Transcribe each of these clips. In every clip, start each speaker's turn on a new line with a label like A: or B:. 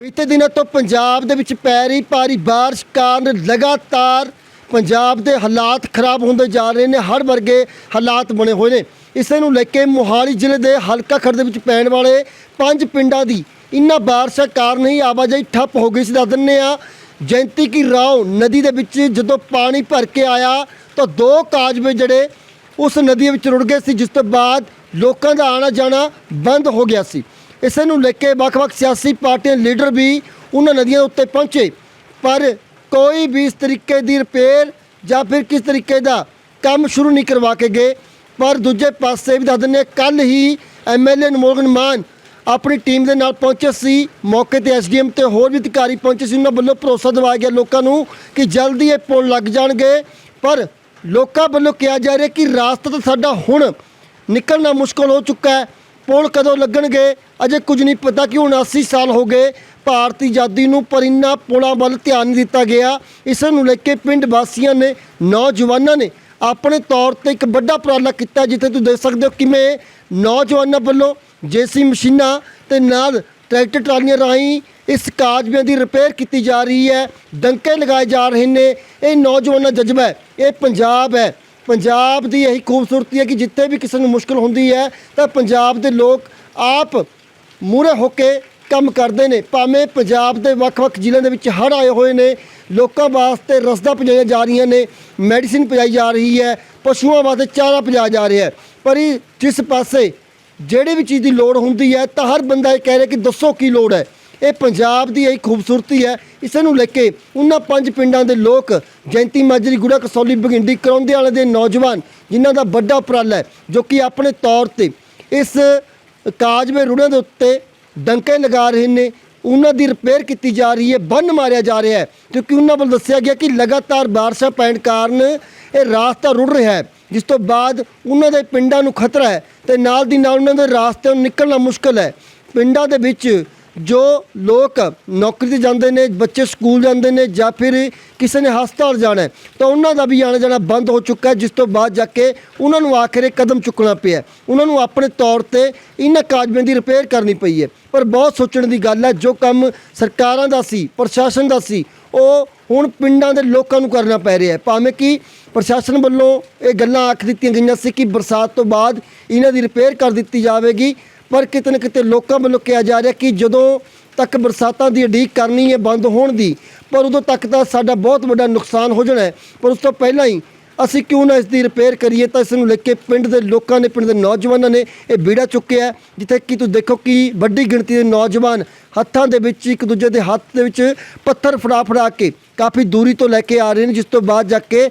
A: ਬੀਤੇ ਦਿਨਾਂ ਤੋਂ ਪੰਜਾਬ ਦੇ ਵਿੱਚ ਪੈ ਰਹੀ ਭਾਰੀ ਬਾਰਿਸ਼ ਕਾਰਨ ਲਗਾਤਾਰ ਪੰਜਾਬ ਦੇ ਹਾਲਾਤ ਖਰਾਬ ਹੁੰਦੇ ਜਾ ਰਹੇ ਨੇ ਹਰ ਵਰਗੇ ਹਾਲਾਤ ਬਣੇ ਹੋਏ ਨੇ। ਇਸੇ ਨੂੰ ਲੈ ਕੇ ਮੋਹਾਲੀ ਜ਼ਿਲ੍ਹੇ ਦੇ ਹਲਕਾ ਖੜ ਦੇ ਵਿੱਚ ਪੈਣ ਵਾਲੇ ਪੰਜ ਪਿੰਡਾਂ ਦੀ ਇਨ੍ਹਾਂ ਬਾਰਿਸ਼ਾਂ ਕਾਰਨ ਹੀ ਆਵਾਜਾਈ ਠੱਪ ਹੋ ਗਈ ਸੀ। ਦੱਸ ਦਿੰਦੇ ਆ ਜੈਂਤੀ ਕੀ ਰਾਓ ਨਦੀ ਦੇ ਵਿੱਚ ਜਦੋਂ ਪਾਣੀ ਭਰ ਕੇ ਆਇਆ ਤਾਂ ਦੋ ਕਾਜਵੇ ਜਿਹੜੇ ਉਸ ਨਦੀ ਵਿੱਚ ਰੁੜ ਗਏ ਸੀ, ਜਿਸ ਤੋਂ ਬਾਅਦ ਲੋਕਾਂ ਦਾ ਆਣਾ ਜਾਣਾ ਬੰਦ ਹੋ ਗਿਆ ਸੀ। ਇਸੇ ਨੂੰ ਲੈ ਕੇ ਵੱਖ-ਵੱਖ ਸਿਆਸੀ ਪਾਰਟੀਆਂ ਲੀਡਰ ਵੀ ਉਹਨਾਂ ਨਦੀਆਂ ਉੱਤੇ ਪਹੁੰਚੇ। ਪਰ ਕੋਈ ਵੀ ਇਸ ਤਰੀਕੇ ਦੀ ਰਿਪੇਅਰ ਜਾਂ ਫਿਰ ਕਿਸ ਤਰੀਕੇ ਦਾ ਕੰਮ ਸ਼ੁਰੂ ਨਹੀਂ ਕਰਵਾ ਕੇ ਗਏ। ਪਰ ਦੂਜੇ ਪਾਸੇ ਵੀ ਦੱਸ ਦਿੰਦੇ ਕੱਲ ਹੀ ਐਮਐਲਏ ਨਮੋਗਨ ਮਾਨ ਆਪਣੀ ਟੀਮ ਦੇ ਨਾਲ ਪਹੁੰਚੇ ਸੀ। ਮੌਕੇ ਤੇ ਐਸਡੀਐਮ ਤੇ ਹੋਰ ਵੀ ਅਧਿਕਾਰੀ ਪਹੁੰਚੇ ਸੀ। ਉਹਨਾਂ ਵੱਲੋਂ ਭਰੋਸਾ ਦਿਵਾਇਆ ਗਿਆ ਲੋਕਾਂ ਨੂੰ ਕਿ ਜਲਦੀ ਇਹ ਪੁਲ ਲੱਗ ਜਾਣਗੇ। ਪਰ ਲੋਕਾਂ ਵੱਲੋਂ ਕਿਹਾ ਜਾ ਰਿਹਾ ਕਿ ਰਾਸਤਾ ਤਾਂ ਸਾਡਾ ਹੁਣ ਨਿਕਲਣਾ ਮੁਸ਼ਕਲ ਹੋ ਚੁੱਕਾ ਹੈ। ਪੁਲ ਕਦੋਂ ਲੱਗਣਗੇ? ਅਜੇ ਕੁਝ ਨਹੀਂ ਪਤਾ ਕਿ 79 ਸਾਲ ਹੋ ਗਏ। ਭਾਰਤੀ ਆਜ਼ਾਦੀ ਨੂੰ ਪਰ ਇਨ੍ਹਾਂ ਪੁਲਾਂ ਵੱਲ ਧਿਆਨ ਨਹੀਂ ਦਿੱਤਾ ਗਿਆ। ਇਸ ਨੂੰ ਲੈ ਕੇ ਪਿੰਡ ਵਾਸੀਆਂ ਨੇ, ਨੌਜਵਾਨਾਂ ਨੇ ਆਪਣੇ ਤੌਰ ਤੇ ਇੱਕ ਵੱਡਾ ਉਪਰਾਲਾ ਕੀਤਾ, ਜਿੱਥੇ ਤੁਸੀਂ ਦੇਖ ਸਕਦੇ ਹੋ ਕਿਵੇਂ ਨੌਜਵਾਨਾਂ ਵੱਲੋਂ ਜੇਸੀ ਮਸ਼ੀਨਾਂ ਤੇ ਨਾਲ ਟਰੈਕਟਰ ਟਰਾਲੀਆਂ ਰਾਹੀਂ ਇਸ ਕਾਜਬਿਆਂ ਦੀ ਰਿਪੇਅਰ ਕੀਤੀ ਜਾ ਰਹੀ ਹੈ। ਡੰਕੇ ਲਗਾਏ ਜਾ ਰਹੇ ਨੇ। ਇਹ ਨੌਜਵਾਨਾਂ ਜਜ਼ਬਾ ਹੈ। ਇਹ ਪੰਜਾਬ ਹੈ। ਪੰਜਾਬ ਦੀ ਇਹੀ ਖੂਬਸੂਰਤੀ ਹੈ ਕਿ ਜਿੱਥੇ ਵੀ ਕਿਸੇ ਨੂੰ ਮੁਸ਼ਕਲ ਹੁੰਦੀ ਹੈ, ਤਾਂ ਪੰਜਾਬ ਦੇ ਲੋਕ ਆਪ ਮੂਹਰੇ ਹੋ ਕੇ ਕੰਮ ਕਰਦੇ ਨੇ। ਭਾਵੇਂ ਪੰਜਾਬ ਦੇ ਵੱਖ-ਵੱਖ ਜ਼ਿਲ੍ਹਿਆਂ ਦੇ ਵਿੱਚ ਹੜ੍ਹ ਆਏ ਹੋਏ ਨੇ, ਲੋਕਾਂ ਵਾਸਤੇ ਰਸਦਾਂ ਪਜਾਈਆਂ ਜਾ ਰਹੀਆਂ ਨੇ, ਮੈਡੀਸਿਨ ਪਜਾਈ ਜਾ ਰਹੀ ਹੈ, ਪਸ਼ੂਆਂ ਵਾਸਤੇ ਚਾਰਾ ਪਜਾਇਆ ਜਾ ਰਿਹਾ ਹੈ। ਪਰ ਇਹ ਜਿਸ ਪਾਸੇ ਜਿਹੜੀ ਵੀ ਚੀਜ਼ ਦੀ ਲੋੜ ਹੁੰਦੀ ਹੈ, ਤਾਂ ਹਰ ਬੰਦਾ ਇਹ ਕਹਿ ਰਿਹਾ ਕਿ ਦੱਸੋ ਕੀ ਲੋੜ ਹੈ। ਇਹ ਪੰਜਾਬ ਦੀ ਇਹ ਖੂਬਸੂਰਤੀ ਹੈ। ਇਸ ਨੂੰ ਲੈ ਕੇ ਉਹਨਾਂ ਪੰਜ ਪਿੰਡਾਂ ਦੇ ਲੋਕ ਜੈਂਤੀ ਮਾਜਰੀ, ਗੁੜਾ ਕਸੌਲੀ ਬਗਿੰਡੀ ਕਰਾਉਂਦੇ ਵਾਲੇ ਦੇ ਨੌਜਵਾਨ ਜਿਨ੍ਹਾਂ ਦਾ ਵੱਡਾ ਉਪਰਾਲਾ ਹੈ, ਜੋ ਕਿ ਆਪਣੇ ਤੌਰ ਤੇ ਇਸ ਕਾਜਵੇ ਰੁੜਾਂ ਦੇ ਉੱਤੇ ਡੰਕੇ ਲਗਾ ਰਹੇ ਨੇ। ਉਹਨਾਂ ਦੀ ਰਿਪੇਅਰ ਕੀਤੀ ਜਾ ਰਹੀ ਹੈ, ਬੰਨ ਮਾਰਿਆ ਜਾ ਰਿਹਾ ਹੈ, ਕਿਉਂਕਿ ਉਹਨਾਂ ਵੱਲ ਦੱਸਿਆ ਗਿਆ ਕਿ ਲਗਾਤਾਰ ਬਾਰਿਸ਼ਾਂ ਪੈਣ ਕਾਰਨ ਇਹ ਰਾਸਤਾ ਰੁੜ ਰਿਹਾ ਹੈ, ਜਿਸ ਤੋਂ ਬਾਅਦ ਉਹਨਾਂ ਦੇ ਪਿੰਡਾਂ ਨੂੰ ਖਤਰਾ ਹੈ ਤੇ ਨਾਲ ਦੀ ਨਾਲ ਉਹਨਾਂ ਦੇ ਰਾਸਤੇ ਨੂੰ ਨਿਕਲਣਾ ਮੁਸ਼ਕਲ ਹੈ। ਪਿੰਡਾਂ ਦੇ ਵਿੱਚ ਜੋ ਲੋਕ ਨੌਕਰੀ ਤੇ ਜਾਂਦੇ ਨੇ, ਬੱਚੇ ਸਕੂਲ ਜਾਂਦੇ ਨੇ ਜਾਂ ਫਿਰ ਕਿਸੇ ਨੇ ਹਸਪਤਾਲ ਜਾਣਾ ਤਾਂ ਉਹਨਾਂ ਦਾ ਵੀ ਆਣਾ ਜਾਣਾ ਬੰਦ ਹੋ ਚੁੱਕਾ ਜਿਸ ਤੋਂ ਬਾਅਦ ਜਾ ਕੇ ਉਹਨਾਂ ਨੂੰ ਆਖਿਰ ਕਦਮ ਚੁੱਕਣਾ ਪਿਆ ਉਹਨਾਂ ਨੂੰ ਆਪਣੇ ਤੌਰ ਤੇ ਇਹਨਾਂ ਕਾਜਬਿਆਂ ਦੀ ਰਿਪੇਅਰ ਕਰਨੀ ਪਈ ਹੈ। ਪਰ ਬਹੁਤ ਸੋਚਣ ਦੀ ਗੱਲ ਹੈ, ਜੋ ਕੰਮ ਸਰਕਾਰਾਂ ਦਾ ਸੀ, ਪ੍ਰਸ਼ਾਸਨ ਦਾ ਸੀ, ਉਹ ਹੁਣ ਪਿੰਡਾਂ ਦੇ ਲੋਕਾਂ ਨੂੰ ਕਰਨਾ ਪੈ ਰਿਹਾ ਹੈ। ਭਾਵੇਂ ਕਿ ਪ੍ਰਸ਼ਾਸਨ ਵੱਲੋਂ ਇਹ ਗੱਲਾਂ ਆਖ ਦਿੱਤੀਆਂ ਗਈਆਂ ਸੀ ਕਿ ਬਰਸਾਤ ਤੋਂ ਬਾਅਦ ਇਹਨਾਂ ਦੀ ਰਿਪੇਅਰ ਕਰ ਦਿੱਤੀ ਜਾਵੇਗੀ ਪਰ ਕਿਤੇ ਨਾ ਕਿਤੇ ਲੋਕਾਂ ਵੱਲੋਂ ਕਿਹਾ ਜਾ ਰਿਹਾ ਕਿ ਜਦੋਂ ਤੱਕ ਬਰਸਾਤਾਂ ਦੀ ਉਡੀਕ ਕਰਨੀ ਹੈ, ਬੰਦ ਹੋਣ ਦੀ, ਪਰ ਉਦੋਂ ਤੱਕ ਤਾਂ ਸਾਡਾ ਬਹੁਤ ਵੱਡਾ ਨੁਕਸਾਨ ਹੋ ਜਾਣਾ ਹੈ। ਪਰ ਉਸ ਤੋਂ ਪਹਿਲਾਂ ਹੀ ਅਸੀਂ ਕਿਉਂ ਨਾ ਇਸ ਦੀ ਰਿਪੇਅਰ ਕਰੀਏ ਤਾਂ ਇਸ ਨੂੰ ਲੈ ਕੇ ਪਿੰਡ ਦੇ ਲੋਕਾਂ ਨੇ, ਪਿੰਡ ਦੇ ਨੌਜਵਾਨਾਂ ਨੇ ਇਹ ਬੀੜਾ ਚੁੱਕਿਆ ਜਿੱਥੇ ਕਿ ਤੁਸੀਂ ਦੇਖੋ ਕਿ ਵੱਡੀ ਗਿਣਤੀ ਦੇ ਨੌਜਵਾਨ ਹੱਥਾਂ ਦੇ ਵਿੱਚ, ਇੱਕ ਦੂਜੇ ਦੇ ਹੱਥ ਦੇ ਵਿੱਚ ਪੱਥਰ ਫੜਾ ਫੜਾ ਕੇ ਕਾਫੀ ਦੂਰੀ ਤੋਂ ਲੈ ਕੇ ਆ ਰਹੇ ਨੇ, ਜਿਸ ਤੋਂ ਬਾਅਦ ਜਾ ਕੇ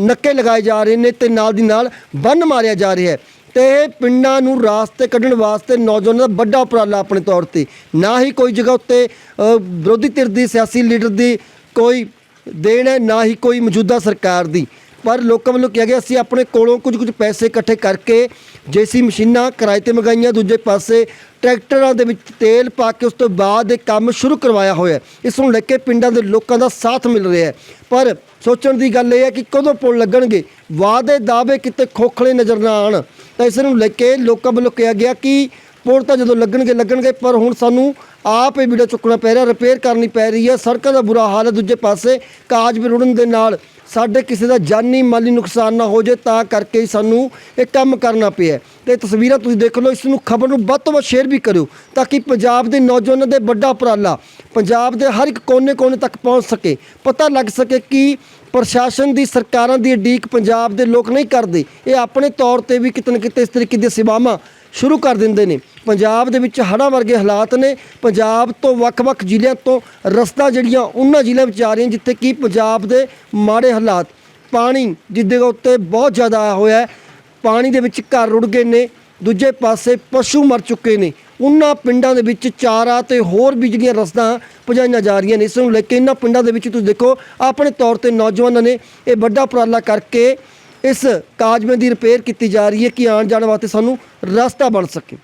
A: ਨੱਕੇ ਲਗਾਏ ਜਾ ਰਹੇ ਨੇ ਤੇ ਨਾਲ ਦੀ ਨਾਲ ਬੰਨ ਮਾਰਿਆ ਜਾ ਰਿਹਾ ਹੈ। ਤੇ ਇਹ ਪਿੰਡਾਂ ਨੂੰ ਰਾਸਤੇ ਕੱਢਣ ਵਾਸਤੇ ਨੌਜਵਾਨਾਂ ਦਾ ਵੱਡਾ ਉਪਰਾਲਾ ਆਪਣੇ ਤੌਰ ਤੇ। ਨਾ ਹੀ ਕੋਈ ਜਗ੍ਹਾ ਉੱਤੇ ਵਿਰੋਧੀ ਧਿਰ ਦੀ, ਸਿਆਸੀ ਲੀਡਰ ਦੀ ਕੋਈ ਦੇਣ ਹੈ, ਨਾ ਹੀ ਕੋਈ ਮੌਜੂਦਾ ਸਰਕਾਰ ਦੀ। ਪਰ ਲੋਕਾਂ ਵੱਲੋਂ ਕਿਹਾ ਗਿਆ ਅਸੀਂ ਆਪਣੇ ਕੋਲੋਂ ਕੁਝ ਕੁਝ ਪੈਸੇ ਇਕੱਠੇ ਕਰਕੇ ਜੇਸੀ ਮਸ਼ੀਨਾਂ, ਕਿਰਾਏ ਤੇ ਮੰਗਾਈਆਂ ਦੂਜੇ ਪਾਸੇ ਟਰੈਕਟਰਾਂ ਦੇ ਵਿੱਚ ਤੇਲ ਪਾ ਕੇ ਉਸ ਤੋਂ ਬਾਅਦ ਇਹ ਕੰਮ ਸ਼ੁਰੂ ਕਰਵਾਇਆ ਹੋਇਆ ਇਸ ਨੂੰ ਲੈ ਕੇ ਪਿੰਡਾਂ ਦੇ ਲੋਕਾਂ ਦਾ ਸਾਥ ਮਿਲ ਰਿਹਾ ਹੈ। ਪਰ ਸੋਚਣ ਦੀ ਗੱਲ ਇਹ ਹੈ ਕਿ ਕਦੋਂ ਪੁਲ ਲੱਗਣਗੇ? ਵਾਅਦੇ ਦਾਅਵੇ ਕਿਤੇ ਖੋਖਲੇ ਨਜ਼ਰ ਨਾ ਆਣ ਤਾਂ ਇਸ ਨੂੰ ਲੈ ਕੇ ਲੋਕਾਂ ਵੱਲੋਂ ਕਿਹਾ ਗਿਆ ਕਿ ਪੁਲ ਤਾਂ ਜਦੋਂ ਲੱਗਣਗੇ ਲੱਗਣਗੇ, ਪਰ ਹੁਣ ਸਾਨੂੰ ਆਪ ਇਹ ਵੀਡੀਓ ਚੁੱਕਣਾ ਪੈ ਰਿਹਾ ਰਿਪੇਅਰ ਕਰਨੀ ਪੈ ਰਹੀ ਹੈ। ਸੜਕਾਂ ਦਾ ਬੁਰਾ ਹਾਲ ਹੈ ਦੂਜੇ ਪਾਸੇ। ਕਾਜ ਵੀ ਰੁੜਨ ਦੇ ਨਾਲ ਸਾਡੇ ਕਿਸੇ ਦਾ ਜਾਨੀ ਮਾਲੀ ਨੁਕਸਾਨ ਨਾ ਹੋ ਜੇ ਤਾਂ ਕਰਕੇ ਹੀ ਸਾਨੂੰ ਇਹ ਕੰਮ ਕਰਨਾ ਪਿਆ ਹੈ। ਤੇ ਤਸਵੀਰਾਂ ਤੁਸੀਂ ਦੇਖ ਲਓ, ਇਸ ਨੂੰ ਖਬਰ ਨੂੰ ਵੱਧ ਤੋਂ ਵੱਧ ਸ਼ੇਅਰ ਵੀ ਕਰਿਓ, ਤਾਂ ਕਿ ਪੰਜਾਬ ਦੇ ਨੌਜਵਾਨਾਂ ਦੇ ਵੱਡਾ ਉਪਰਾਲਾ, ਪੰਜਾਬ ਦੇ ਹਰ ਇੱਕ ਕੋਨੇ-ਕੋਨੇ ਤੱਕ ਪਹੁੰਚ ਸਕੇ। ਪਤਾ ਲੱਗ ਸਕੇ ਕਿ ਪ੍ਰਸ਼ਾਸਨ ਦੀ ਸਰਕਾਰਾਂ ਦੀ ਉਡੀਕ ਪੰਜਾਬ ਦੇ ਲੋਕ ਨਹੀਂ ਕਰਦੇ। ਇਹ ਆਪਣੇ ਤੌਰ ਤੇ ਵੀ ਕਿਤੇ ਨਾ ਕਿਤੇ ਇਸ ਤਰੀਕੇ ਦੀਆਂ ਸੇਵਾਵਾਂ ਸ਼ੁਰੂ ਕਰ ਦਿੰਦੇ ਨੇ। ਪੰਜਾਬ ਦੇ ਵਿੱਚ ਹੜ੍ਹਾਂ ਵਰਗੇ ਹਾਲਾਤ ਨੇ। ਪੰਜਾਬ ਤੋਂ ਵੱਖ-ਵੱਖ ਜ਼ਿਲ੍ਹਿਆਂ ਤੋਂ ਰਸਤਾ ਜਿਹੜੀਆਂ ਉਹਨਾਂ ਜ਼ਿਲ੍ਹਿਆਂ ਵਿੱਚ ਆ ਰਹੀਆਂ, ਜਿੱਥੇ ਕਿ ਪੰਜਾਬ ਦੇ ਮਾੜੇ ਹਾਲਾਤ। ਪਾਣੀ ਜਿੱਦੇ ਉੱਤੇ ਬਹੁਤ ਜ਼ਿਆਦਾ ਆਇਆ ਹੋਇਆ ਪਾਣੀ ਦੇ ਵਿੱਚ ਘਰ ਰੁੜ ਗਏ ਨੇ। ਦੂਜੇ ਪਾਸੇ ਪਸ਼ੂ ਮਰ ਚੁੱਕੇ ਨੇ। ਉਹਨਾਂ ਪਿੰਡਾਂ ਦੇ ਵਿੱਚ ਚਾਰਾ ਤੇ ਹੋਰ ਵੀ ਜਿਹੜੀਆਂ ਰਸਦਾਂ ਪਹੁੰਚਾਈਆਂ ਜਾ ਰਹੀਆਂ ਨੇ। ਇਸ ਨੂੰ ਲੈ ਕੇ ਇਹਨਾਂ ਪਿੰਡਾਂ ਦੇ ਵਿੱਚ ਤੁਸੀਂ ਦੇਖੋ, ਆਪਣੇ ਤੌਰ ਤੇ ਨੌਜਵਾਨਾਂ ਨੇ ਇਹ ਵੱਡਾ ਉਪਰਾਲਾ ਕਰਕੇ ਇਸ ਕਾਜਮੇ ਦੀ ਰਿਪੇਅਰ ਕੀਤੀ ਜਾ ਰਹੀ ਹੈ ਕਿ ਆਉਣ ਜਾਣ ਵਾਸਤੇ ਸਾਨੂੰ ਰਸਤਾ ਬਣ ਸਕੇ।